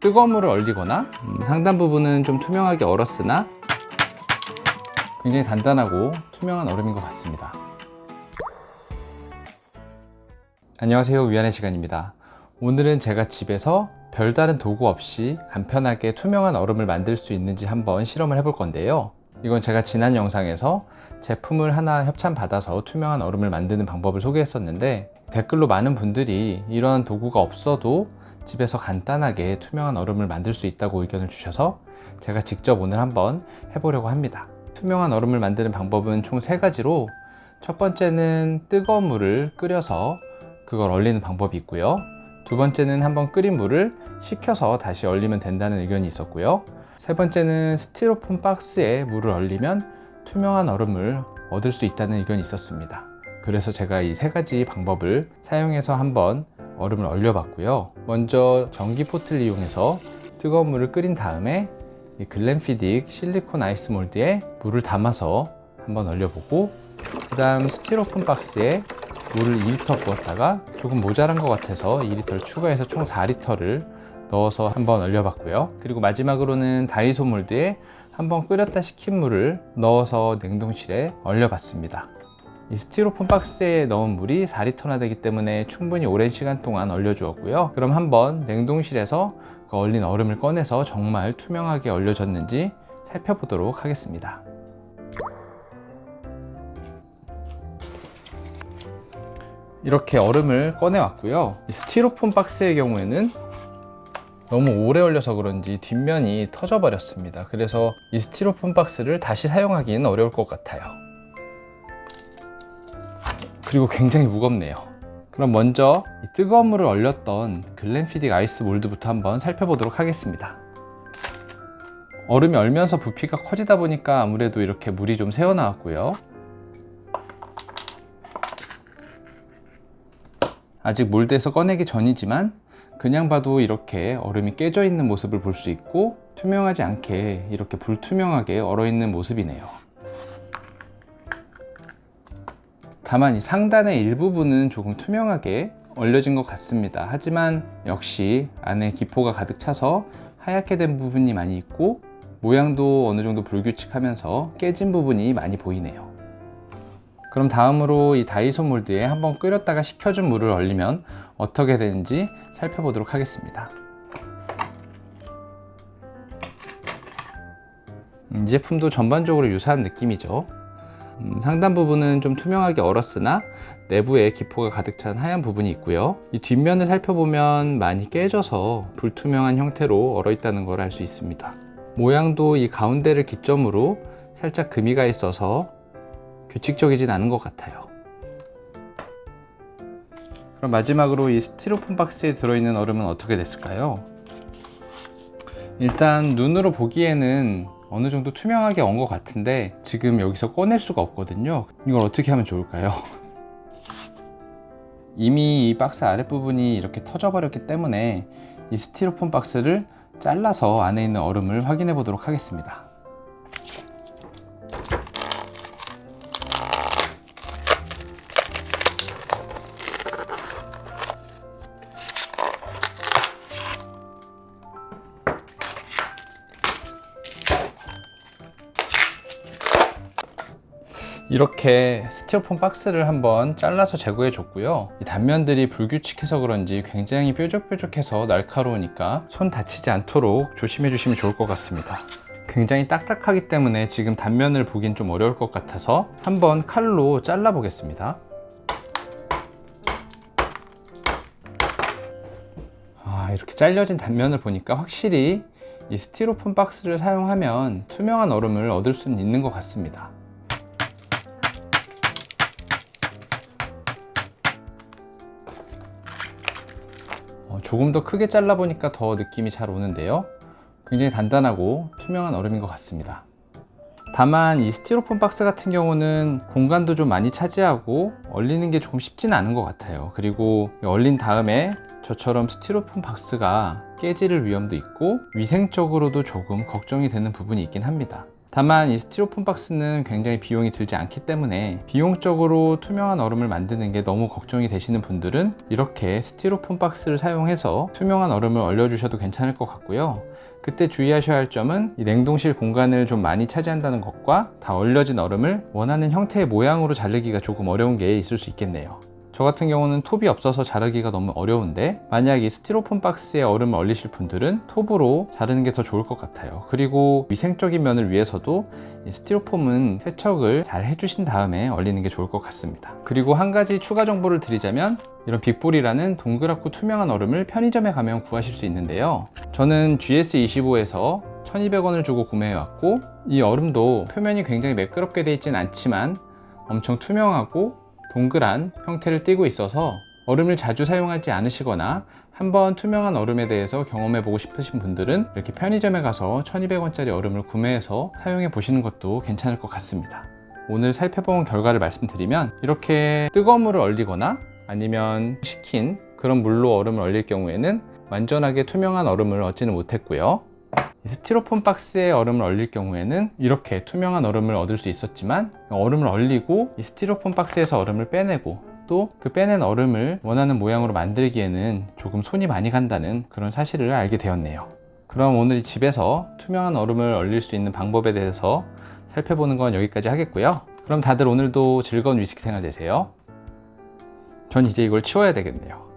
뜨거운 물을 얼리거나 음, 상단 부분은 좀 투명하게 얼었으나 굉장히 단단하고 투명한 얼음인 것 같습니다. 안녕하세요 위안의 시간입니다. 오늘은 제가 집에서 별다른 도구 없이 간편하게 투명한 얼음을 만들 수 있는지 한번 실험을 해볼 건데요. 이건 제가 지난 영상에서 제품을 하나 협찬 받아서 투명한 얼음을 만드는 방법을 소개했었는데 댓글로 많은 분들이 이런 도구가 없어도 집에서 간단하게 투명한 얼음을 만들 수 있다고 의견을 주셔서 제가 직접 오늘 한번 해보려고 합니다. 투명한 얼음을 만드는 방법은 총 세 가지로 첫 번째는 뜨거운 물을 끓여서 그걸 얼리는 방법이 있고요. 두 번째는 한번 끓인 물을 식혀서 다시 얼리면 된다는 의견이 있었고요. 세 번째는 스티로폼 박스에 물을 얼리면 투명한 얼음을 얻을 수 있다는 의견이 있었습니다. 그래서 제가 이 세 가지 방법을 사용해서 한번 얼음을 얼려봤고요. 먼저 전기 포트를 이용해서 뜨거운 물을 끓인 다음에 이 글램피딕 실리콘 아이스 몰드에 물을 담아서 한번 얼려보고 그 다음 스티로폼 박스에 물을 2리터 부었다가 조금 모자란 것 같아서 2리터를 추가해서 총 4리터를 넣어서 한번 얼려봤고요. 그리고 마지막으로는 다이소 몰드에 한번 끓였다 식힌 물을 넣어서 냉동실에 얼려봤습니다. 이 스티로폼 박스에 넣은 물이 4리터나 되기 때문에 충분히 오랜 시간 동안 얼려주었고요. 그럼 한번 냉동실에서 그 얼린 얼음을 꺼내서 정말 투명하게 얼려졌는지 살펴보도록 하겠습니다. 이렇게 얼음을 꺼내왔고요. 이 스티로폼 박스의 경우에는 너무 오래 얼려서 그런지 뒷면이 터져 버렸습니다. 그래서 이 스티로폼 박스를 다시 사용하기는 어려울 것 같아요. 그리고 굉장히 무겁네요. 그럼 먼저 이 뜨거운 물을 얼렸던 글램피딕 아이스 몰드부터 한번 살펴보도록 하겠습니다. 얼음이 얼면서 부피가 커지다 보니까 아무래도 이렇게 물이 좀 새어 나왔고요. 아직 몰드에서 꺼내기 전이지만 그냥 봐도 이렇게 얼음이 깨져 있는 모습을 볼 수 있고 투명하지 않게 이렇게 불투명하게 얼어 있는 모습이네요. 다만 이 상단의 일부분은 조금 투명하게 얼려진 것 같습니다. 하지만 역시 안에 기포가 가득 차서 하얗게 된 부분이 많이 있고 모양도 어느 정도 불규칙하면서 깨진 부분이 많이 보이네요. 그럼 다음으로 이 다이소 몰드에 한번 끓였다가 식혀준 물을 얼리면 어떻게 되는지 살펴보도록 하겠습니다. 음, 이 제품도 전반적으로 유사한 느낌이죠. 음, 상단 부분은 좀 투명하게 얼었으나 내부에 기포가 가득 찬 하얀 부분이 있고요. 이 뒷면을 살펴보면 많이 깨져서 불투명한 형태로 얼어 있다는 걸 알 수 있습니다. 모양도 이 가운데를 기점으로 살짝 금이가 있어서 규칙적이진 않은 것 같아요. 그럼 마지막으로 이 스티로폼 박스에 들어있는 얼음은 어떻게 됐을까요? 일단 눈으로 보기에는 어느 정도 투명하게 온 것 같은데 지금 여기서 꺼낼 수가 없거든요. 이걸 어떻게 하면 좋을까요? 이미 이 박스 아랫부분이 이렇게 터져버렸기 때문에 이 스티로폼 박스를 잘라서 안에 있는 얼음을 확인해 보도록 하겠습니다. 이렇게 스티로폼 박스를 한번 잘라서 제거해 줬고요. 이 단면들이 불규칙해서 그런지 굉장히 뾰족뾰족해서 날카로우니까 손 다치지 않도록 조심해 주시면 좋을 것 같습니다. 굉장히 딱딱하기 때문에 지금 단면을 보긴 좀 어려울 것 같아서 한번 칼로 잘라 보겠습니다. 아, 이렇게 잘려진 단면을 보니까 확실히 이 스티로폼 박스를 사용하면 투명한 얼음을 얻을 수는 있는 것 같습니다 조금 더 크게 잘라보니까 더 느낌이 잘 오는데요. 굉장히 단단하고 투명한 얼음인 것 같습니다. 다만 이 스티로폼 박스 같은 경우는 공간도 좀 많이 차지하고 얼리는 게 조금 쉽지는 않은 것 같아요. 그리고 얼린 다음에 저처럼 스티로폼 박스가 깨질 위험도 있고 위생적으로도 조금 걱정이 되는 부분이 있긴 합니다. 다만 이 스티로폼 박스는 굉장히 비용이 들지 않기 때문에 비용적으로 투명한 얼음을 만드는 게 너무 걱정이 되시는 분들은 이렇게 스티로폼 박스를 사용해서 투명한 얼음을 얼려주셔도 괜찮을 것 같고요. 그때 주의하셔야 할 점은 이 냉동실 공간을 좀 많이 차지한다는 것과 다 얼려진 얼음을 원하는 형태의 모양으로 자르기가 조금 어려운 게 있을 수 있겠네요. 저 같은 경우는 톱이 없어서 자르기가 너무 어려운데 만약 이 스티로폼 박스에 얼음을 얼리실 분들은 톱으로 자르는 게 더 좋을 것 같아요. 그리고 위생적인 면을 위해서도 이 스티로폼은 세척을 잘 해주신 다음에 얼리는 게 좋을 것 같습니다. 그리고 한 가지 추가 정보를 드리자면 이런 빅볼이라는 동그랗고 투명한 얼음을 편의점에 가면 구하실 수 있는데요. 저는 GS25에서 1200원을 주고 구매해왔고 이 얼음도 표면이 굉장히 매끄럽게 되어 있진 않지만 엄청 투명하고 동그란 형태를 띠고 있어서 얼음을 자주 사용하지 않으시거나 한번 투명한 얼음에 대해서 경험해 보고 싶으신 분들은 이렇게 편의점에 가서 1200원짜리 얼음을 구매해서 사용해 보시는 것도 괜찮을 것 같습니다. 오늘 살펴본 결과를 말씀드리면 이렇게 뜨거운 물을 얼리거나 아니면 식힌 그런 물로 얼음을 얼릴 경우에는 완전하게 투명한 얼음을 얻지는 못했고요. 이 스티로폼 박스에 얼음을 얼릴 경우에는 이렇게 투명한 얼음을 얻을 수 있었지만 얼음을 얼리고 이 스티로폼 박스에서 얼음을 빼내고 또 그 빼낸 얼음을 원하는 모양으로 만들기에는 조금 손이 많이 간다는 그런 사실을 알게 되었네요. 그럼 오늘 집에서 투명한 얼음을 얼릴 수 있는 방법에 대해서 살펴보는 건 여기까지 하겠고요. 그럼 다들 오늘도 즐거운 위스키 생활 되세요. 전 이제 이걸 치워야 되겠네요.